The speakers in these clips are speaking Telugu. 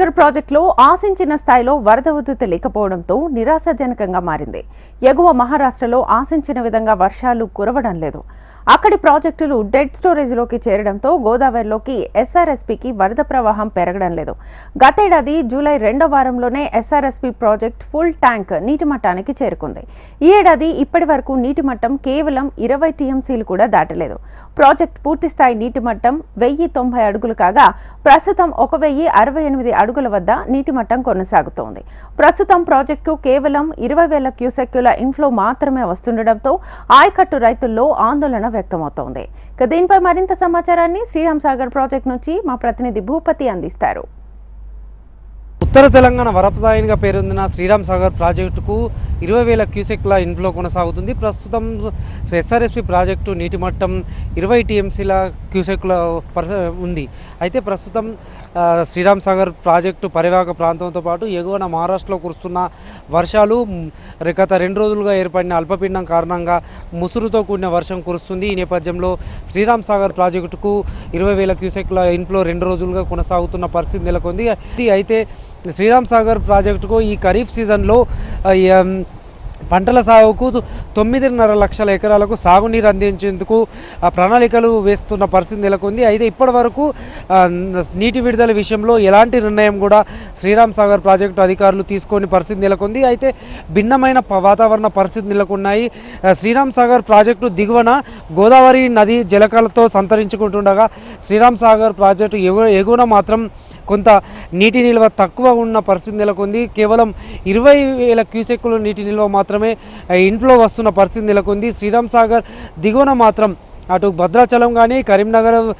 నగర్ ప్రాజెక్టులో ఆశించిన స్థాయిలో వరద ఉధృతి లేకపోవడంతో నిరాశాజనకంగా మారింది. ఎగువ మహారాష్ట్రలో ఆశించిన విధంగా వర్షాలు కురవడం లేదు. అక్కడి ప్రాజెక్టులు డెడ్ స్టోరేజ్లోకి చేరడంతో గోదావరిలోకి ఎస్ఆర్ఎస్పికి వరద ప్రవాహం పెరగడం లేదు. గతేడాది జూలై రెండో వారంలోనే ఎస్ఆర్ఎస్పి ప్రాజెక్ట్ ఫుల్ ట్యాంక్ నీటి మట్టానికి చేరుకుంది. ఈ ఏడాది ఇప్పటి వరకు నీటి మట్టం కేవలం ఇరవై టీఎంసీలు కూడా దాటలేదు. ప్రాజెక్ట్ పూర్తిస్థాయి నీటి మట్టం వెయ్యి తొంభై అడుగులు కాగా ప్రస్తుతం ఒక వెయ్యి అరవై ఎనిమిది అడుగుల వద్ద నీటి మట్టం కొనసాగుతోంది. ప్రస్తుతం ప్రాజెక్టుకు కేవలం ఇరవై వేల క్యూసెక్కుల ఇన్ఫ్లో మాత్రమే వస్తుండటంతో ఆయకట్టు రైతుల్లో ఆందోళన వ్యక్తమవుతోంది. ఇక దీనిపై మరింత సమాచారాన్ని శ్రీరామ్ సాగర్ ప్రాజెక్ట్ నుంచి మా ప్రతినిధి భూపతి అందిస్తారు. ఉత్తర తెలంగాణ వరప్రదాయనిగా పేరొందిన శ్రీరామ్ సాగర్ ప్రాజెక్టుకు ఇరవై వేల క్యూసెక్ల ఇన్ఫ్లో కొనసాగుతుంది. ప్రస్తుతం ఎస్ఆర్ఎస్పి ప్రాజెక్టు నీటి మట్టం ఇరవై టీఎంసీల క్యూసెక్ల ఉంది. అయితే ప్రస్తుతం శ్రీరామ్ సాగర్ ప్రాజెక్టు పరివాహక ప్రాంతంతో పాటు ఎగువన మహారాష్ట్రలో కురుస్తున్న వర్షాలు గత రెండు రోజులుగా ఏర్పడిన అల్పపీడనం కారణంగా ముసురుతో కూడిన వర్షం కురుస్తుంది. ఈ నేపథ్యంలో శ్రీరామ్ సాగర్ ప్రాజెక్టుకు ఇరవై వేల క్యూసెక్ల ఇన్ఫ్లో రెండు రోజులుగా కొనసాగుతున్న పరిస్థితి నెలకొంది. అయితే శ్రీరామ్ సాగర్ ప్రాజెక్టుకు ఈ ఖరీఫ్ సీజన్లో పంటల సాగుకు తొమ్మిదిన్నర లక్షల ఎకరాలకు సాగునీరు అందించేందుకు ఆ, ప్రణాళికలు వేస్తున్న పరిస్థితి నెలకొంది. అయితే ఇప్పటి వరకు నీటి విడుదల విషయంలో ఎలాంటి నిర్ణయం కూడా శ్రీరామ్ సాగర్ ప్రాజెక్టు అధికారులు తీసుకొని పరిస్థితి నెలకొంది. అయితే భిన్నమైన వాతావరణ పరిస్థితి నెలకొన్నాయి. శ్రీరామ్ సాగర్ ప్రాజెక్టు దిగువన గోదావరి నది జలకాలతో సంతరించుకుంటుండగా శ్రీరామ్ సాగర్ ప్రాజెక్టు ఎగువ ఎగువన మాత్రం కొంత నీటి నిల్వ తక్కువ ఉన్న పరిస్థితి నెలకొంది. కేవలం ఇరవై వేల క్యూసెక్కుల నీటి నిల్వ మాత్రమే ఇంట్లో ఇన్ఫ్లో వస్తున్న పరిస్థితి నెలకొంది. శ్రీరామ్ సాగర్ దిగువన మాత్రం అటు భద్రాచలం కానీ కరీంనగర్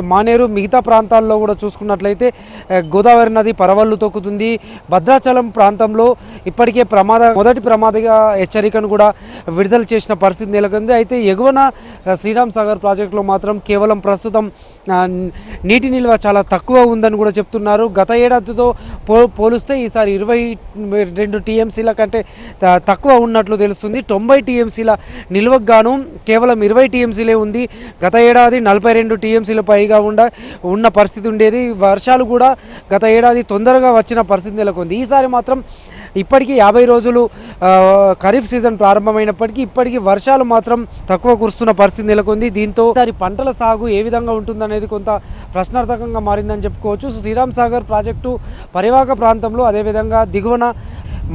మానేరు మిగతా ప్రాంతాల్లో కూడా చూసుకున్నట్లయితే గోదావరి నది పరవళ్ళు తొక్కుతుంది. భద్రాచలం ప్రాంతంలో ఇప్పటికే ప్రమాద మొదటి ప్రమాదగా హెచ్చరికను కూడా విడుదల చేసిన పరిస్థితి నెలకొంది. అయితే ఎగువన శ్రీరామ్ సాగర్ ప్రాజెక్టులో మాత్రం కేవలం ప్రస్తుతం నీటి నిల్వ చాలా తక్కువ ఉందని కూడా చెప్తున్నారు. గత ఏడాదితో పో పోలిస్తే ఈసారి ఇరవై రెండు టీఎంసీల కంటే త- తక్కువ ఉన్నట్లు తెలుస్తుంది. తొంభై టీఎంసీల నిల్వకు గాను కేవలం ఇరవై టీఎంసీలే ఉంది. గత ఏడాది నలభై రెండు టీఎంసీల పైగా ఉండ ఉన్న పరిస్థితి ఉండేది. వర్షాలు కూడా గత ఏడాది తొందరగా వచ్చిన పరిస్థితి నెలకొంది. ఈసారి మాత్రం ఇప్పటికీ యాభై రోజులు ఖరీఫ్ సీజన్ ప్రారంభమైనప్పటికీ ఇప్పటికీ వర్షాలు మాత్రం తక్కువ కురుస్తున్న పరిస్థితి నెలకొంది. దీంతో దాని పంటల సాగు ఏ విధంగా ఉంటుందనేది కొంత ప్రశ్నార్థకంగా మారిందని చెప్పుకోవచ్చు. శ్రీరామ్ సాగర్ ప్రాజెక్టు పరివాహక ప్రాంతంలో అదేవిధంగా దిగువన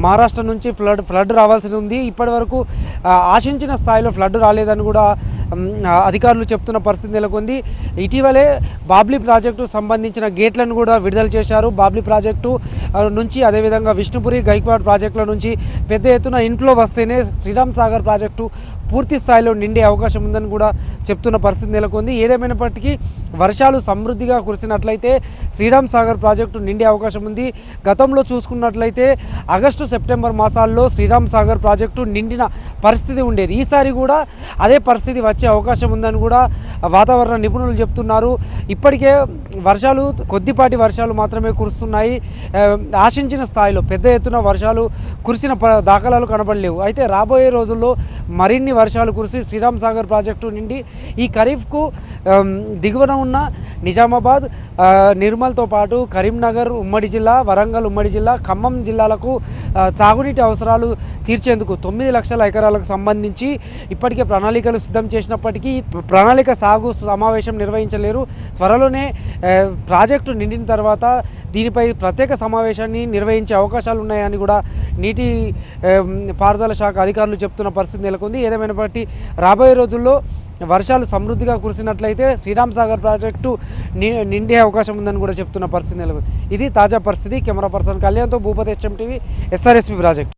మహారాష్ట్ర నుంచి ఫ్లడ్ ఫ్లడ్ రావాల్సి ఉంది. ఇప్పటి వరకు ఆశించిన స్థాయిలో ఫ్లడ్ రాలేదని కూడా అధికారులు చెప్తున్న పరిస్థితి నెలకొంది. ఇటీవలే బాబ్లీ ప్రాజెక్టు సంబంధించిన గేట్లను కూడా విడుదల చేశారు. బాబ్లీ ప్రాజెక్టు నుంచి అదేవిధంగా విష్ణుపురి గైక్వాడ్ ప్రాజెక్టుల నుంచి పెద్ద ఎత్తున ఇంట్లో వస్తేనే శ్రీరామ్ సాగర్ ప్రాజెక్టు పూర్తి స్థాయిలో నిండే అవకాశం ఉందని కూడా చెప్తున్న పరిస్థితి నెలకొంది. ఏదేమైనప్పటికీ వర్షాలు సమృద్ధిగా కురిసినట్లయితే శ్రీరామ్ సాగర్ ప్రాజెక్టు నిండే అవకాశం ఉంది. గతంలో చూసుకున్నట్లయితే ఆగస్టు సెప్టెంబర్ మాసాల్లో శ్రీరామ్ సాగర్ ప్రాజెక్టు నిండిన పరిస్థితి ఉండేది. ఈసారి కూడా అదే పరిస్థితి వచ్చి అవకాశం ఉందని కూడా వాతావరణ నిపుణులు చెప్తున్నారు. ఇప్పటికే వర్షాలు కొద్దిపాటి వర్షాలు మాత్రమే కురుస్తున్నాయి. ఆశించిన స్థాయిలో పెద్ద ఎత్తున వర్షాలు కురిసిన ప- దాఖలాలు కనబడలేవు. అయితే రాబోయే రోజుల్లో మరిన్ని వర్షాలు కురిసి శ్రీరామ్ సాగర్ ప్రాజెక్టు నుండి ఈ ఖరీఫ్కు దిగువన ఉన్న నిజామాబాద్ నిర్మల్తో పాటు కరీంనగర్ ఉమ్మడి జిల్లా వరంగల్ ఉమ్మడి జిల్లా ఖమ్మం జిల్లాలకు తాగునీటి అవసరాలు తీర్చేందుకు తొమ్మిది లక్షల ఎకరాలకు సంబంధించి ఇప్పటికే ప్రణాళికలు సిద్ధం చేసినప్పటికీ ప్రణాళిక సాగు సమావేశం నిర్వహించలేరు. త్వరలోనే ప్రాజెక్టు నిండిన తర్వాత దీనిపై ప్రత్యేక సమావేశాన్ని నిర్వహించే అవకాశాలు ఉన్నాయని కూడా నీటి పారుదల శాఖ అధికారులు చెప్తున్న పరిస్థితి నెలకొంది. ఏదేమైనప్పటికీ రాబోయే రోజుల్లో వర్షాలు సమృద్ధిగా కురిసినట్లయితే శ్రీరామ్ సాగర్ ప్రాజెక్టు నిండే అవకాశం ఉందని కూడా చెప్తున్న పరిస్థితి నెలకొంది. ఇది తాజా పరిస్థితి. కెమెరా పర్సన్ కళ్యాణ్తో Bhupathi HM TV SRSP project.